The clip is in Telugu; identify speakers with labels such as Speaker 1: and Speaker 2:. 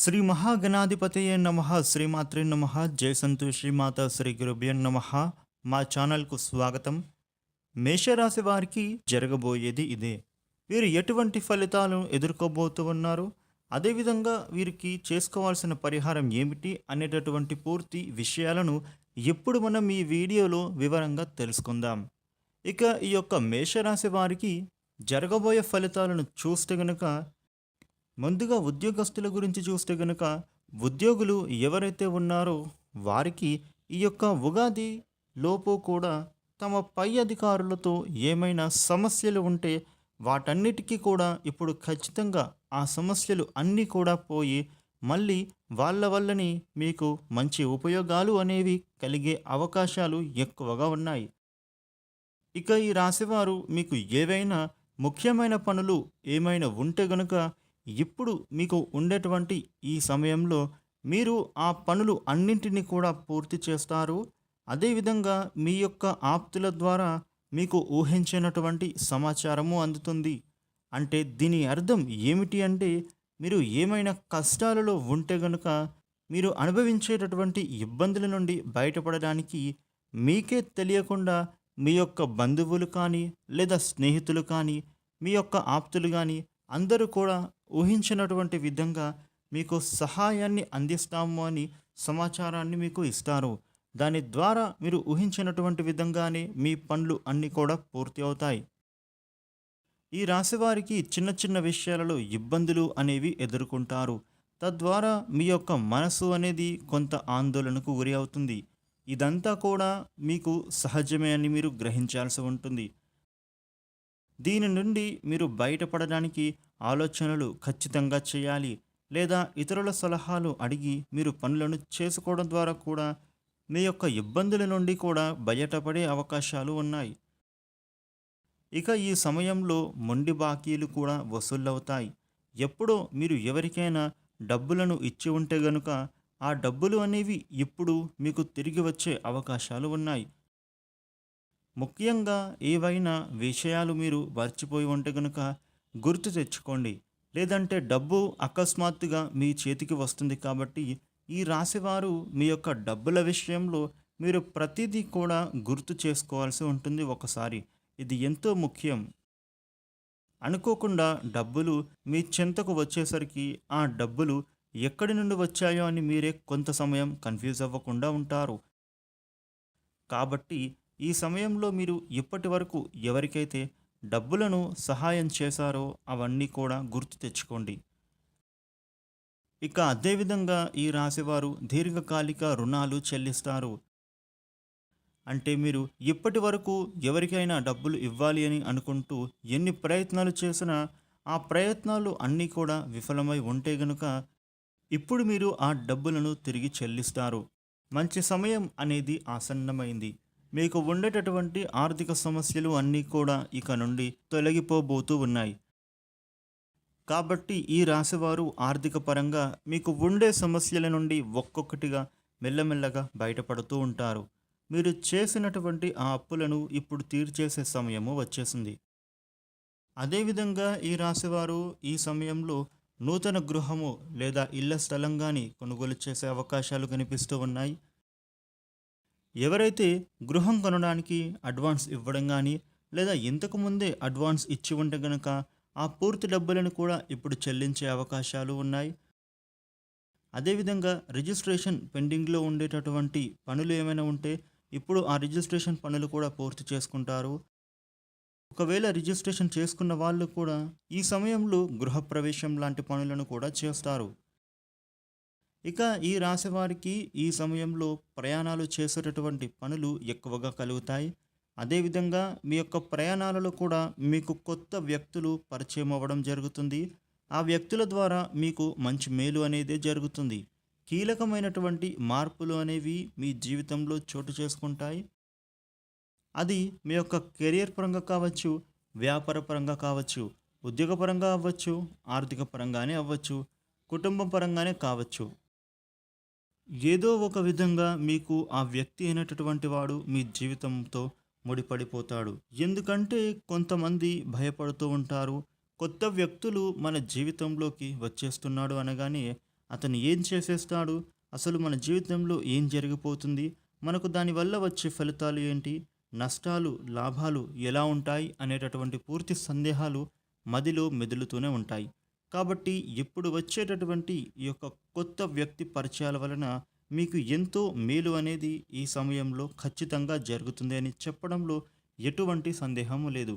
Speaker 1: శ్రీ మహాగణాధిపతయే నమ శ్రీమాత్రే నమ జయ సంతోషి శ్రీమాత శ్రీ గురుభ్య నమ. మా ఛానల్కు స్వాగతం. మేషరాశి వారికి జరగబోయేది ఇదే. వీరు ఎటువంటి ఫలితాలను ఎదుర్కోబోతూ ఉన్నారు? అదేవిధంగా వీరికి చేసుకోవాల్సిన పరిహారం ఏమిటి అనేటటువంటి పూర్తి విషయాలను ఇప్పుడు మనం ఈ వీడియోలో వివరంగా తెలుసుకుందాం. ఇక ఈ యొక్క మేషరాశి వారికి జరగబోయే ఫలితాలను చూస్తే గనుక ముందుగా ఉద్యోగస్తుల గురించి చూస్తే గనుక ఉద్యోగులు ఎవరైతే ఉన్నారో వారికి ఈ యొక్క ఉగాది లోపు కూడా తమ పై అధికారులతో ఏమైనా సమస్యలు ఉంటే వాటన్నిటికీ కూడా ఇప్పుడు ఖచ్చితంగా ఆ సమస్యలు అన్నీ కూడా పోయి మళ్ళీ వాళ్ళ వల్లని మీకు మంచి ఉపయోగాలు అనేవి కలిగే అవకాశాలు ఎక్కువగా ఉన్నాయి. ఇక ఈ రాశివారు మీకు ఏవైనా ముఖ్యమైన పనులు ఏమైనా ఉంటే గనుక ఇప్పుడు మీకు ఉండేటువంటి ఈ సమయంలో మీరు ఆ పనులు అన్నింటినీ కూడా పూర్తి చేస్తారు. అదేవిధంగా మీ యొక్క ఆప్తుల ద్వారా మీకు ఊహించినటువంటి సమాచారము అందుతుంది. అంటే దీని అర్థం ఏమిటి అంటే మీరు ఏమైనా కష్టాలలో ఉంటే గనుక మీరు అనుభవించేటటువంటి ఇబ్బందుల నుండి బయటపడడానికి మీకే తెలియకుండా మీ యొక్క బంధువులు కానీ లేదా స్నేహితులు కానీ మీ యొక్క ఆప్తులు కానీ అందరూ కూడా ఊహించినటువంటి విధంగా మీకు సహాయాన్ని అందిస్తాము అని సమాచారాన్ని మీకు ఇస్తారు. దాని ద్వారా మీరు ఊహించినటువంటి విధంగానే మీ పనులు అన్నీ కూడా పూర్తి అవుతాయి. ఈ రాశివారికి చిన్న చిన్న విషయాలలో ఇబ్బందులు అనేవి ఎదుర్కొంటారు. తద్వారా మీ యొక్క మనసు అనేది కొంత ఆందోళనకు గురి అవుతుంది. ఇదంతా కూడా మీకు సహజమే అని మీరు గ్రహించాల్సి ఉంటుంది. దీని నుండి మీరు బయటపడడానికి ఆలోచనలు ఖచ్చితంగా చేయాలి లేదా ఇతరుల సలహాలు అడిగి మీరు పనులను చేసుకోవడం ద్వారా కూడా మీ యొక్క ఇబ్బందుల నుండి కూడా బయటపడే అవకాశాలు ఉన్నాయి. ఇక ఈ సమయంలో మొండి బాకీలు కూడా వసూలవుతాయి. ఎప్పుడో మీరు ఎవరికైనా డబ్బులను ఇచ్చి ఉంటే గనుక ఆ డబ్బులు అనేవి ఇప్పుడు మీకు తిరిగి వచ్చే అవకాశాలు ఉన్నాయి. ముఖ్యంగా ఏవైనా విషయాలు మీరు మర్చిపోయి ఉంటే కనుక గుర్తు తెచ్చుకోండి. లేదంటే డబ్బు అకస్మాత్తుగా మీ చేతికి వస్తుంది కాబట్టి ఈ రాశివారు మీ యొక్క డబ్బుల విషయంలో మీరు ప్రతిదీ కూడా గుర్తు చేసుకోవాల్సి ఉంటుంది ఒకసారి. ఇది ఎంతో ముఖ్యం. అనుకోకుండా డబ్బులు మీ చెంతకు వచ్చేసరికి ఆ డబ్బులు ఎక్కడి నుండి వచ్చాయో అని మీరే కొంత సమయం కన్ఫ్యూజ్ అవ్వకుండా ఉంటారు. కాబట్టి ఈ సమయంలో మీరు ఇప్పటి వరకు ఎవరికైతే డబ్బులను సహాయం చేశారో అవన్నీ కూడా గుర్తు తెచ్చుకోండి. ఇక అదేవిధంగా ఈ రాశివారు దీర్ఘకాలిక రుణాలు చెల్లిస్తారు. అంటే మీరు ఇప్పటి వరకు ఎవరికైనా డబ్బులు ఇవ్వాలి అని అనుకుంటూ ఎన్ని ప్రయత్నాలు చేసినా ఆ ప్రయత్నాలు అన్నీ కూడా విఫలమై ఉంటే గనుక ఇప్పుడు మీరు ఆ డబ్బులను తిరిగి చెల్లిస్తారు. మంచి సమయం అనేది ఆసన్నమైంది. మీకు ఉండేటటువంటి ఆర్థిక సమస్యలు అన్నీ కూడా ఇక నుండి తొలగిపోబోతూ ఉన్నాయి. కాబట్టి ఈ రాశివారు ఆర్థిక పరంగా మీకు ఉండే సమస్యల నుండి ఒక్కొక్కటిగా మెల్లమెల్లగా బయటపడుతూ ఉంటారు. మీరు చేసినటువంటి ఆ అప్పులను ఇప్పుడు తీర్చేసే సమయము వచ్చేసింది. అదేవిధంగా ఈ రాశివారు ఈ సమయంలో నూతన గృహము లేదా ఇళ్ళ స్థలం కానీ కొనుగోలు చేసే అవకాశాలు కనిపిస్తూ ఉన్నాయి. ఎవరైతే గృహం కొనడానికి అడ్వాన్స్ ఇవ్వడం కానీ లేదా ఇంతకు ముందే అడ్వాన్స్ ఇచ్చి ఉంటే గనక ఆ పూర్తి డబ్బులను కూడా ఇప్పుడు చెల్లించే అవకాశాలు ఉన్నాయి. అదేవిధంగా రిజిస్ట్రేషన్ పెండింగ్లో ఉండేటటువంటి పనులు ఏమైనా ఉంటే ఇప్పుడు ఆ రిజిస్ట్రేషన్ పనులు కూడా పూర్తి చేసుకుంటారు. ఒకవేళ రిజిస్ట్రేషన్ చేసుకున్న వాళ్ళు కూడా ఈ సమయంలో గృహప్రవేశం లాంటి పనులను కూడా చేస్తారు. ఇక ఈ రాశి వారికి ఈ సమయంలో ప్రయాణాలు చేసేటటువంటి పనులు ఎక్కువగా కలుగుతాయి. అదేవిధంగా మీ యొక్క ప్రయాణాలలో కూడా మీకు కొత్త వ్యక్తులు పరిచయం అవ్వడం జరుగుతుంది. ఆ వ్యక్తుల ద్వారా మీకు మంచి మేలు అనేది జరుగుతుంది. కీలకమైనటువంటి మార్పులు అనేవి మీ జీవితంలో చోటు చేసుకుంటాయి. అది మీ యొక్క కెరియర్ పరంగా కావచ్చు వ్యాపార పరంగా కావచ్చు ఉద్యోగపరంగా అవ్వచ్చు ఆర్థిక పరంగానే అవ్వచ్చు కుటుంబం పరంగానే కావచ్చు. ఏదో ఒక విధంగా మీకు ఆ వ్యక్తి అయినటువంటి వాడు మీ జీవితంతో ముడిపడిపోతాడు. ఎందుకంటే కొంతమంది భయపడుతూ ఉంటారు. కొత్త వ్యక్తులు మన జీవితంలోకి వచ్చేస్తున్నాడు అనగానే అతను ఏం చేసేస్తాడు? అసలు మన జీవితంలో ఏం జరిగిపోతుంది? మనకు దానివల్ల వచ్చే ఫలితాలు ఏంటి? నష్టాలు లాభాలు ఎలా ఉంటాయి? అనేటటువంటి పూర్తి సందేహాలు మదిలో మెదులుతూనే ఉంటాయి. కాబట్టి ఇప్పుడు వచ్చేటటువంటి ఈ యొక్క కొత్త వ్యక్తి పరిచయాల వలన మీకు ఎంతో మేలు అనేది ఈ సమయంలో ఖచ్చితంగా జరుగుతుంది అని చెప్పడంలో ఎటువంటి సందేహము లేదు.